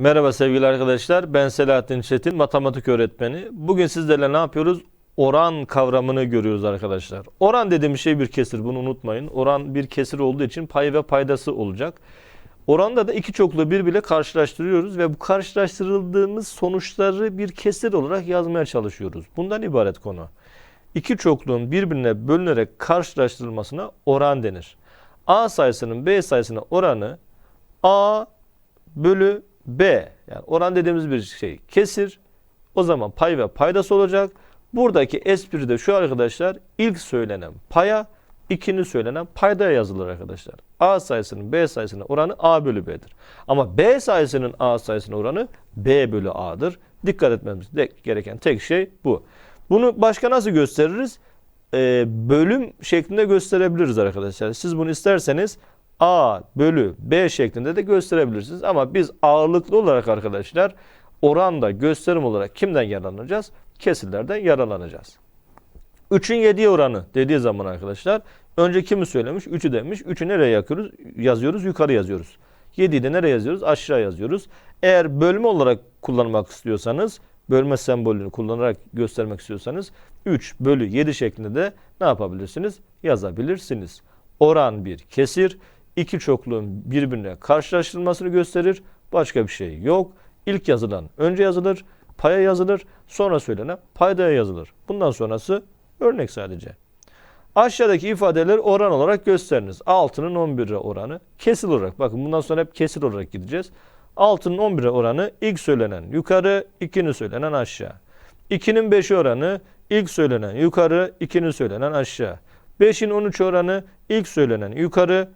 Merhaba sevgili arkadaşlar. Ben Selahattin Çetin, matematik öğretmeni. Bugün sizlerle ne yapıyoruz? Oran kavramını görüyoruz arkadaşlar. Oran dediğim şey bir kesir, bunu unutmayın. Oran bir kesir olduğu için pay ve paydası olacak. Oranda da iki çoklu birbiriyle karşılaştırıyoruz ve bu karşılaştırıldığımız sonuçları bir kesir olarak yazmaya çalışıyoruz. Bundan ibaret konu. İki çokluğun birbirine bölünerek karşılaştırılmasına oran denir. A sayısının B sayısına oranı A bölü B. Yani oran dediğimiz bir şey kesir. O zaman pay ve paydası olacak. Buradaki espri de şu arkadaşlar. ilk söylenen paya, ikinci söylenen paydaya yazılır arkadaşlar. A sayısının B sayısına oranı A bölü B'dir. Ama B sayısının A sayısına oranı B bölü A'dır. Dikkat etmemiz gereken tek şey bu. Bunu başka nasıl gösteririz? Ee, bölüm şeklinde gösterebiliriz arkadaşlar. Siz bunu isterseniz A bölü B şeklinde de gösterebilirsiniz. Ama biz ağırlıklı olarak arkadaşlar oranda gösterim olarak kimden yararlanacağız? Kesirlerden yararlanacağız. 3'ün 7'ye oranı dediği zaman arkadaşlar önce kimi söylemiş? 3'ü demiş. 3'ü nereye yakıyoruz? yazıyoruz? Yukarı yazıyoruz. 7'yi de nereye yazıyoruz? Aşağı yazıyoruz. Eğer bölme olarak kullanmak istiyorsanız bölme sembolünü kullanarak göstermek istiyorsanız 3 bölü 7 şeklinde de ne yapabilirsiniz? Yazabilirsiniz. Oran bir kesir. İki çokluğun birbirine karşılaştırılmasını gösterir. Başka bir şey yok. İlk yazılan önce yazılır, paya yazılır, sonra söylenen paydaya yazılır. Bundan sonrası örnek sadece. Aşağıdaki ifadeleri oran olarak gösteriniz. 6'nın 11'e oranı kesil olarak. Bakın bundan sonra hep kesil olarak gideceğiz. 6'nın 11'e oranı ilk söylenen yukarı, 2'nin söylenen aşağı. 2'nin 5'e oranı ilk söylenen yukarı, 2'nin söylenen aşağı. 5'in 13 oranı ilk söylenen yukarı,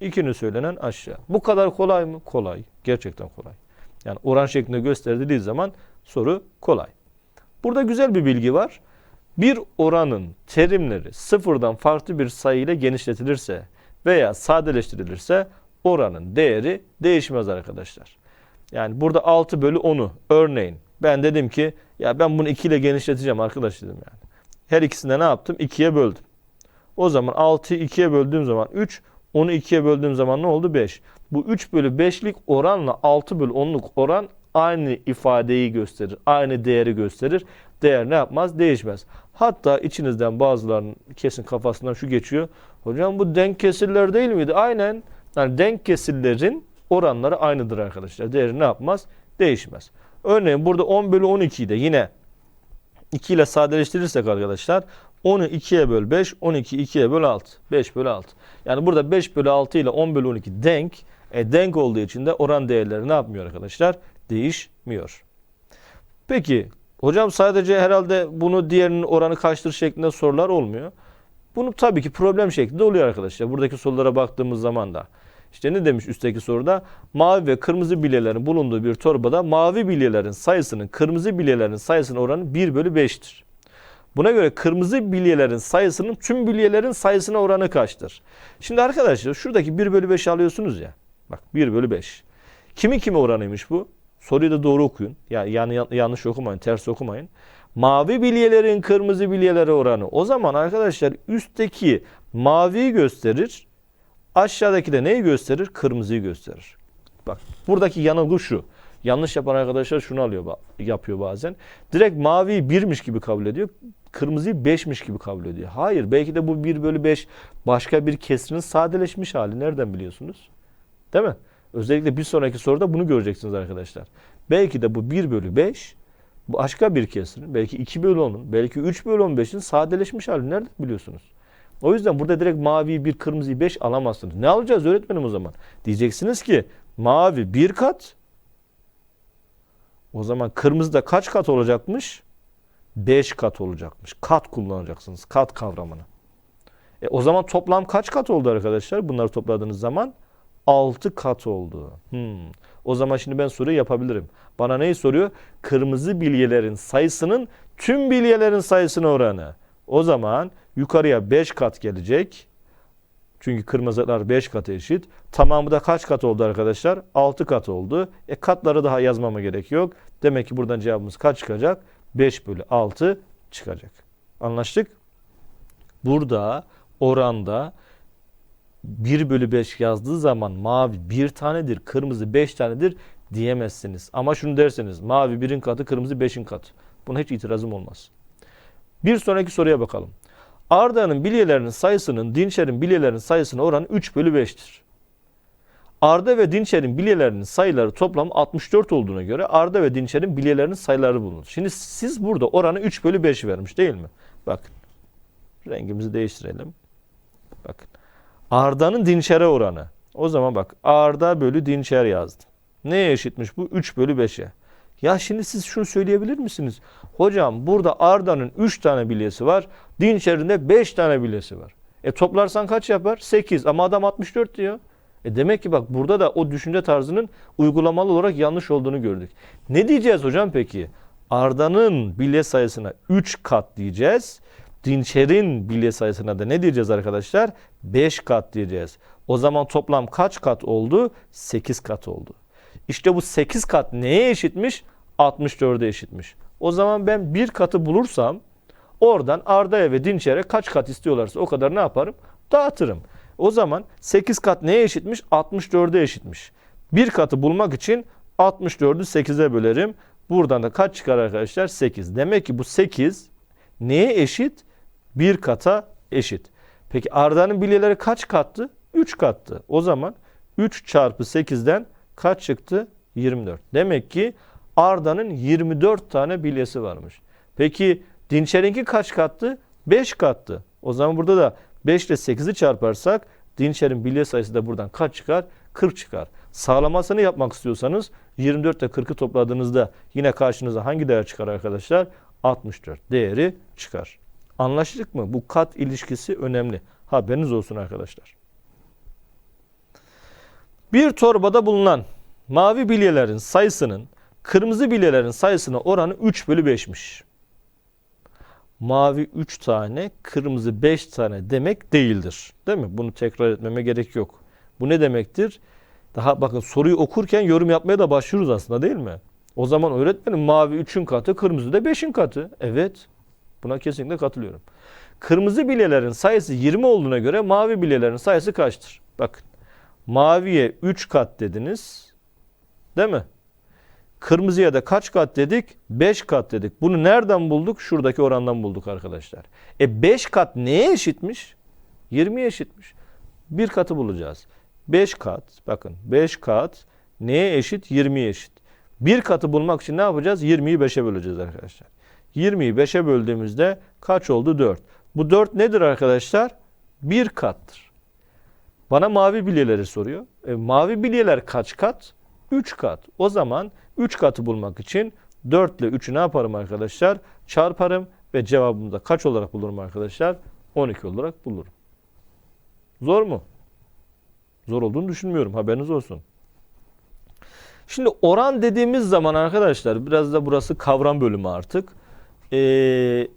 2'nin söylenen aşağı. Bu kadar kolay mı? Kolay. Gerçekten kolay. Yani oran şeklinde gösterildiği zaman soru kolay. Burada güzel bir bilgi var. Bir oranın terimleri sıfırdan farklı bir sayı ile genişletilirse veya sadeleştirilirse oranın değeri değişmez arkadaşlar. Yani burada 6 bölü 10'u örneğin ben dedim ki ya ben bunu 2 ile genişleteceğim arkadaş dedim yani. Her ikisinde ne yaptım? 2'ye böldüm. O zaman 6'yı 2'ye böldüğüm zaman 3, 10'u 2'ye böldüğüm zaman ne oldu? 5. Bu 3 bölü 5'lik oranla 6 bölü 10'luk oran aynı ifadeyi gösterir. Aynı değeri gösterir. Değer ne yapmaz? Değişmez. Hatta içinizden bazılarının kesin kafasından şu geçiyor. Hocam bu denk kesirler değil miydi? Aynen. Yani denk kesirlerin oranları aynıdır arkadaşlar. Değeri ne yapmaz? Değişmez. Örneğin burada 10 bölü 12'yi de yine 2 ile sadeleştirirsek arkadaşlar 10'u 2'ye böl 5, 12 2'ye böl 6. 5 bölü 6. Yani burada 5 bölü 6 ile 10 bölü 12 denk. E, denk olduğu için de oran değerleri ne yapmıyor arkadaşlar? Değişmiyor. Peki hocam sadece herhalde bunu diğerinin oranı kaçtır şeklinde sorular olmuyor. Bunu tabii ki problem şeklinde oluyor arkadaşlar. Buradaki sorulara baktığımız zaman da. İşte ne demiş üstteki soruda? Mavi ve kırmızı bilyelerin bulunduğu bir torbada mavi bilyelerin sayısının kırmızı bilyelerin sayısının oranı 1 bölü 5'tir. Buna göre kırmızı bilyelerin sayısının tüm bilyelerin sayısına oranı kaçtır? Şimdi arkadaşlar şuradaki 1 bölü 5 alıyorsunuz ya. Bak 1 bölü 5. Kimi kime oranıymış bu? Soruyu da doğru okuyun. Yani, yani yanlış okumayın, ters okumayın. Mavi bilyelerin kırmızı bilyelere oranı. O zaman arkadaşlar üstteki maviyi gösterir. Aşağıdaki de neyi gösterir? Kırmızıyı gösterir. Bak buradaki yanılgı şu. Yanlış yapan arkadaşlar şunu alıyor yapıyor bazen. Direkt maviyi birmiş gibi kabul ediyor. Kırmızıyı beşmiş gibi kabul ediyor. Hayır belki de bu 1 bölü 5 başka bir kesrin sadeleşmiş hali. Nereden biliyorsunuz? Değil mi? Özellikle bir sonraki soruda bunu göreceksiniz arkadaşlar. Belki de bu 1 bölü 5 başka bir kesirin, belki 2 bölü 10'un, belki 3 bölü 15'in sadeleşmiş hali. Nereden biliyorsunuz? O yüzden burada direkt mavi bir kırmızıyı 5 alamazsınız. Ne alacağız öğretmenim o zaman? Diyeceksiniz ki mavi bir kat. O zaman kırmızı da kaç kat olacakmış? 5 kat olacakmış. Kat kullanacaksınız. Kat kavramını. E, o zaman toplam kaç kat oldu arkadaşlar? Bunları topladığınız zaman 6 kat oldu. Hmm. O zaman şimdi ben soruyu yapabilirim. Bana neyi soruyor? Kırmızı bilyelerin sayısının tüm bilyelerin sayısına oranı. O zaman yukarıya 5 kat gelecek. Çünkü kırmızılar 5 katı eşit. Tamamı da kaç kat oldu arkadaşlar? 6 kat oldu. E katları daha yazmama gerek yok. Demek ki buradan cevabımız kaç çıkacak? 5 bölü 6 çıkacak. Anlaştık? Burada oranda 1 bölü 5 yazdığı zaman mavi bir tanedir, kırmızı 5 tanedir diyemezsiniz. Ama şunu derseniz mavi birin katı kırmızı beşin katı. Buna hiç itirazım olmaz. Bir sonraki soruya bakalım. Arda'nın bilyelerinin sayısının Dinçer'in bilyelerinin sayısına oranı 3 bölü 5'tir. Arda ve Dinçer'in bilyelerinin sayıları toplam 64 olduğuna göre Arda ve Dinçer'in bilyelerinin sayıları bulunur. Şimdi siz burada oranı 3 bölü 5 vermiş değil mi? Bakın. Rengimizi değiştirelim. Bakın. Arda'nın Dinçer'e oranı. O zaman bak Arda bölü Dinçer yazdım. Neye eşitmiş bu? 3 bölü 5'e. Ya şimdi siz şunu söyleyebilir misiniz? Hocam burada Arda'nın 3 tane bilyesi var. Dinçer'in de 5 tane bilyesi var. E toplarsan kaç yapar? 8 ama adam 64 diyor. E demek ki bak burada da o düşünce tarzının uygulamalı olarak yanlış olduğunu gördük. Ne diyeceğiz hocam peki? Arda'nın bilye sayısına 3 kat diyeceğiz. Dinçer'in bilye sayısına da ne diyeceğiz arkadaşlar? 5 kat diyeceğiz. O zaman toplam kaç kat oldu? 8 kat oldu. İşte bu 8 kat neye eşitmiş? 64'e eşitmiş. O zaman ben bir katı bulursam oradan Arda'ya ve Dinçer'e kaç kat istiyorlarsa o kadar ne yaparım? Dağıtırım. O zaman 8 kat neye eşitmiş? 64'e eşitmiş. Bir katı bulmak için 64'ü 8'e bölerim. Buradan da kaç çıkar arkadaşlar? 8. Demek ki bu 8 neye eşit? Bir kata eşit. Peki Arda'nın bilyeleri kaç kattı? 3 kattı. O zaman 3 çarpı 8'den kaç çıktı? 24. Demek ki Arda'nın 24 tane bilyesi varmış. Peki Dinçer'inki kaç kattı? 5 kattı. O zaman burada da 5 ile 8'i çarparsak Dinçer'in bilye sayısı da buradan kaç çıkar? 40 çıkar. Sağlamasını yapmak istiyorsanız 24 ile 40'ı topladığınızda yine karşınıza hangi değer çıkar arkadaşlar? 64 değeri çıkar. Anlaştık mı? Bu kat ilişkisi önemli. Haberiniz olsun arkadaşlar. Bir torbada bulunan mavi bilyelerin sayısının kırmızı bilyelerin sayısına oranı 3 bölü 5'miş. Mavi 3 tane, kırmızı 5 tane demek değildir. Değil mi? Bunu tekrar etmeme gerek yok. Bu ne demektir? Daha bakın soruyu okurken yorum yapmaya da başlıyoruz aslında değil mi? O zaman öğretmenim mavi 3'ün katı, kırmızı da 5'in katı. Evet. Buna kesinlikle katılıyorum. Kırmızı bilyelerin sayısı 20 olduğuna göre mavi bilyelerin sayısı kaçtır? Bakın. Maviye 3 kat dediniz. Değil mi? Kırmızıya da kaç kat dedik? 5 kat dedik. Bunu nereden bulduk? Şuradaki orandan bulduk arkadaşlar. E 5 kat neye eşitmiş? 20'ye eşitmiş. Bir katı bulacağız. 5 kat bakın 5 kat neye eşit? 20'ye eşit. Bir katı bulmak için ne yapacağız? 20'yi 5'e böleceğiz arkadaşlar. 20'yi 5'e böldüğümüzde kaç oldu? 4. Bu 4 nedir arkadaşlar? Bir kattır. Bana mavi bilyeleri soruyor. E, mavi bilyeler kaç kat? 3 kat. O zaman 3 katı bulmak için 4 ile 3'ü ne yaparım arkadaşlar? Çarparım ve cevabımı da kaç olarak bulurum arkadaşlar? 12 olarak bulurum. Zor mu? Zor olduğunu düşünmüyorum. Haberiniz olsun. Şimdi oran dediğimiz zaman arkadaşlar biraz da burası kavram bölümü artık. Ee,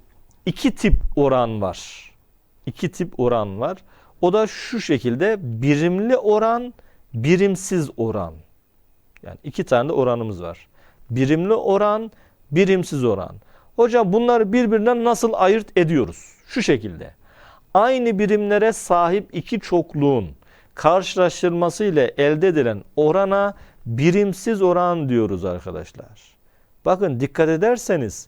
iki tip oran var. İki tip oran var. O da şu şekilde birimli oran, birimsiz oran. Yani iki tane de oranımız var. Birimli oran, birimsiz oran. Hocam bunları birbirinden nasıl ayırt ediyoruz? Şu şekilde. Aynı birimlere sahip iki çokluğun karşılaştırması ile elde edilen orana birimsiz oran diyoruz arkadaşlar. Bakın dikkat ederseniz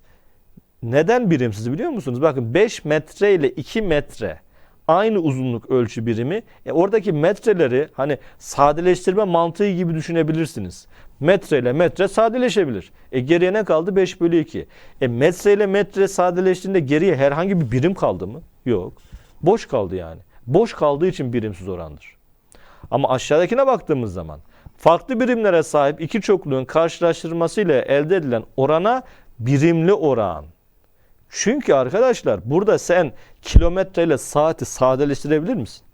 neden birimsiz biliyor musunuz? Bakın 5 metre ile 2 metre aynı uzunluk ölçü birimi. E oradaki metreleri hani sadeleştirme mantığı gibi düşünebilirsiniz. Metre ile metre sadeleşebilir. E geriye ne kaldı? 5 bölü 2. E metre ile metre sadeleştiğinde geriye herhangi bir birim kaldı mı? Yok. Boş kaldı yani. Boş kaldığı için birimsiz orandır. Ama aşağıdakine baktığımız zaman farklı birimlere sahip iki çokluğun karşılaştırmasıyla elde edilen orana birimli oran. Çünkü arkadaşlar burada sen kilometreyle saati sadeleştirebilir misin?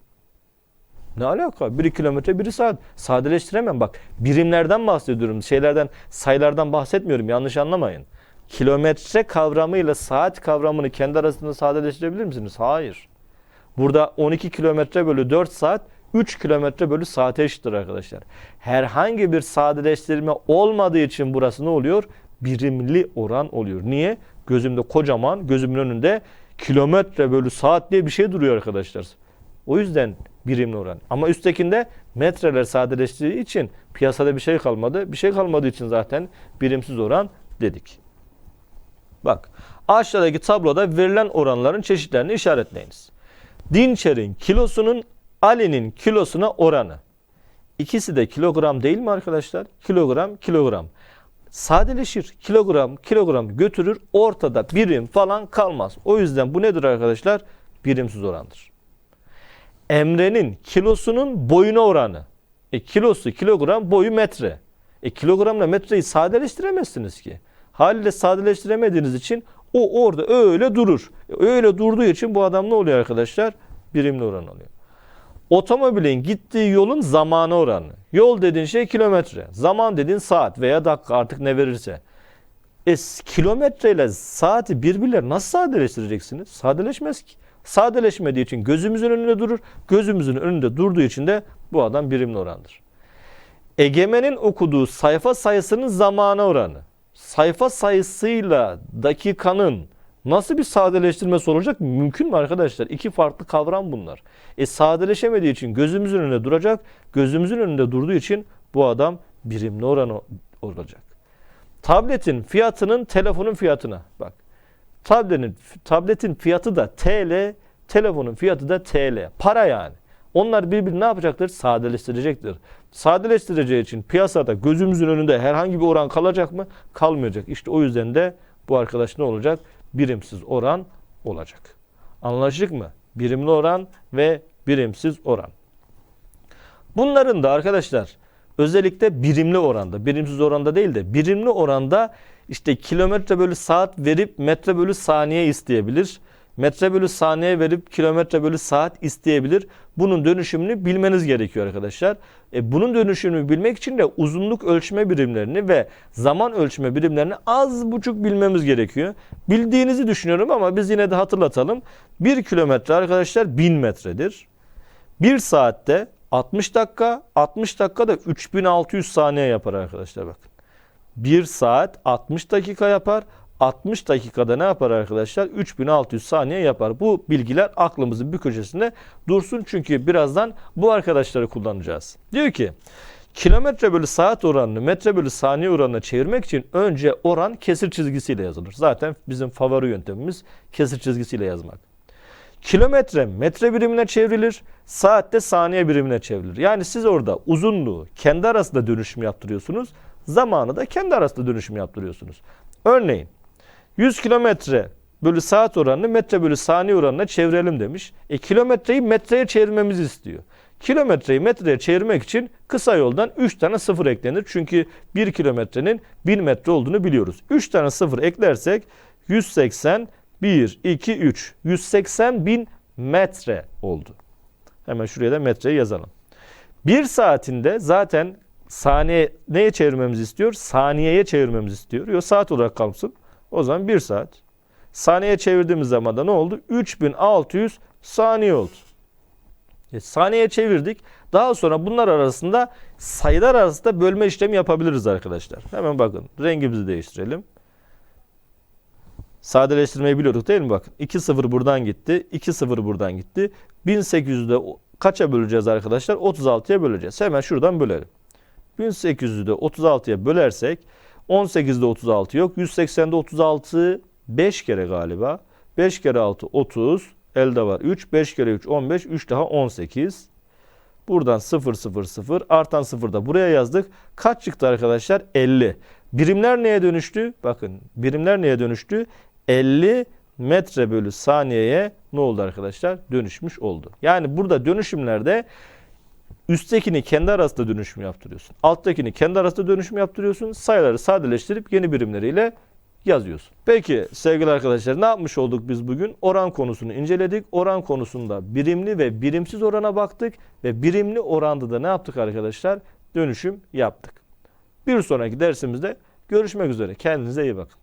Ne alaka? Biri kilometre, biri saat. Sadeleştiremem. Bak birimlerden bahsediyorum. Şeylerden, sayılardan bahsetmiyorum. Yanlış anlamayın. Kilometre kavramıyla saat kavramını kendi arasında sadeleştirebilir misiniz? Hayır. Burada 12 kilometre bölü 4 saat 3 kilometre bölü saate eşittir arkadaşlar. Herhangi bir sadeleştirme olmadığı için burası ne oluyor? Birimli oran oluyor. Niye? Gözümde kocaman, gözümün önünde kilometre bölü saat diye bir şey duruyor arkadaşlar. O yüzden birimli oran. Ama üsttekinde metreler sadeleştiği için piyasada bir şey kalmadı. Bir şey kalmadığı için zaten birimsiz oran dedik. Bak aşağıdaki tabloda verilen oranların çeşitlerini işaretleyiniz. Dinçer'in kilosunun Ali'nin kilosuna oranı. İkisi de kilogram değil mi arkadaşlar? Kilogram, kilogram. Sadeleşir. Kilogram, kilogram götürür. Ortada birim falan kalmaz. O yüzden bu nedir arkadaşlar? Birimsiz orandır. Emre'nin kilosunun boyuna oranı. E kilosu kilogram, boyu metre. E kilogramla metreyi sadeleştiremezsiniz ki. Haliyle sadeleştiremediğiniz için o orada öyle durur. E, öyle durduğu için bu adam ne oluyor arkadaşlar? Birimli oran oluyor. Otomobilin gittiği yolun zamanı oranı. Yol dediğin şey kilometre. Zaman dediğin saat veya dakika artık ne verirse. E, kilometre ile saati birbirleri nasıl sadeleştireceksiniz? Sadeleşmez ki. Sadeleşmediği için gözümüzün önünde durur. Gözümüzün önünde durduğu için de bu adam birimli orandır. Egemen'in okuduğu sayfa sayısının zamana oranı. Sayfa sayısıyla dakikanın nasıl bir sadeleştirmesi olacak? Mümkün mü arkadaşlar? İki farklı kavram bunlar. E sadeleşemediği için gözümüzün önünde duracak. Gözümüzün önünde durduğu için bu adam birimli oranı olacak. Tabletin fiyatının telefonun fiyatına bak. Tabletin, tabletin fiyatı da TL, telefonun fiyatı da TL. Para yani. Onlar birbirini ne yapacaktır? Sadeleştirecektir. Sadeleştireceği için piyasada gözümüzün önünde herhangi bir oran kalacak mı? Kalmayacak. İşte o yüzden de bu arkadaş ne olacak? Birimsiz oran olacak. Anlaştık mı? Birimli oran ve birimsiz oran. Bunların da arkadaşlar özellikle birimli oranda, birimsiz oranda değil de birimli oranda işte kilometre bölü saat verip metre bölü saniye isteyebilir. Metre bölü saniye verip kilometre bölü saat isteyebilir. Bunun dönüşümünü bilmeniz gerekiyor arkadaşlar. E, bunun dönüşümünü bilmek için de uzunluk ölçme birimlerini ve zaman ölçme birimlerini az buçuk bilmemiz gerekiyor. Bildiğinizi düşünüyorum ama biz yine de hatırlatalım. 1 kilometre arkadaşlar 1000 metredir. 1 saatte 60 dakika, 60 dakika da 3600 saniye yapar arkadaşlar bakın. 1 saat 60 dakika yapar. 60 dakikada ne yapar arkadaşlar? 3600 saniye yapar. Bu bilgiler aklımızın bir köşesinde dursun çünkü birazdan bu arkadaşları kullanacağız. Diyor ki kilometre bölü saat oranını metre bölü saniye oranına çevirmek için önce oran kesir çizgisiyle yazılır. Zaten bizim favori yöntemimiz kesir çizgisiyle yazmak. Kilometre metre birimine çevrilir, saatte saniye birimine çevrilir. Yani siz orada uzunluğu kendi arasında dönüşüm yaptırıyorsunuz, zamanı da kendi arasında dönüşüm yaptırıyorsunuz. Örneğin 100 kilometre bölü saat oranını metre bölü saniye oranına çevirelim demiş. E kilometreyi metreye çevirmemizi istiyor. Kilometreyi metreye çevirmek için kısa yoldan 3 tane sıfır eklenir. Çünkü 1 kilometrenin 1000 metre olduğunu biliyoruz. 3 tane sıfır eklersek 180 1, 2, 3. 180 bin metre oldu. Hemen şuraya da metreyi yazalım. Bir saatinde zaten saniye neye çevirmemizi istiyor? Saniyeye çevirmemizi istiyor. Yok saat olarak kalsın. O zaman 1 saat. Saniye çevirdiğimiz zaman da ne oldu? 3600 saniye oldu. E, saniyeye çevirdik. Daha sonra bunlar arasında sayılar arasında bölme işlemi yapabiliriz arkadaşlar. Hemen bakın rengimizi değiştirelim. Sadeleştirmeyi biliyorduk değil mi? Bakın 2 0 buradan gitti. 2 0 buradan gitti. 1800'de kaça böleceğiz arkadaşlar? 36'ya böleceğiz. Hemen şuradan bölelim. 1800'ü de 36'ya bölersek 18'de 36 yok. 180'de 36 5 kere galiba. 5 kere 6 30. Elde var 3. 5 kere 3 15. 3 daha 18. Buradan 0 0 0. Artan 0 da buraya yazdık. Kaç çıktı arkadaşlar? 50. Birimler neye dönüştü? Bakın birimler neye dönüştü? 50 metre bölü saniyeye ne oldu arkadaşlar? Dönüşmüş oldu. Yani burada dönüşümlerde üsttekini kendi arasında dönüşüm yaptırıyorsun. Alttakini kendi arasında dönüşüm yaptırıyorsun. Sayıları sadeleştirip yeni birimleriyle yazıyorsun. Peki sevgili arkadaşlar ne yapmış olduk biz bugün? Oran konusunu inceledik. Oran konusunda birimli ve birimsiz orana baktık ve birimli oranda da ne yaptık arkadaşlar? Dönüşüm yaptık. Bir sonraki dersimizde görüşmek üzere. Kendinize iyi bakın.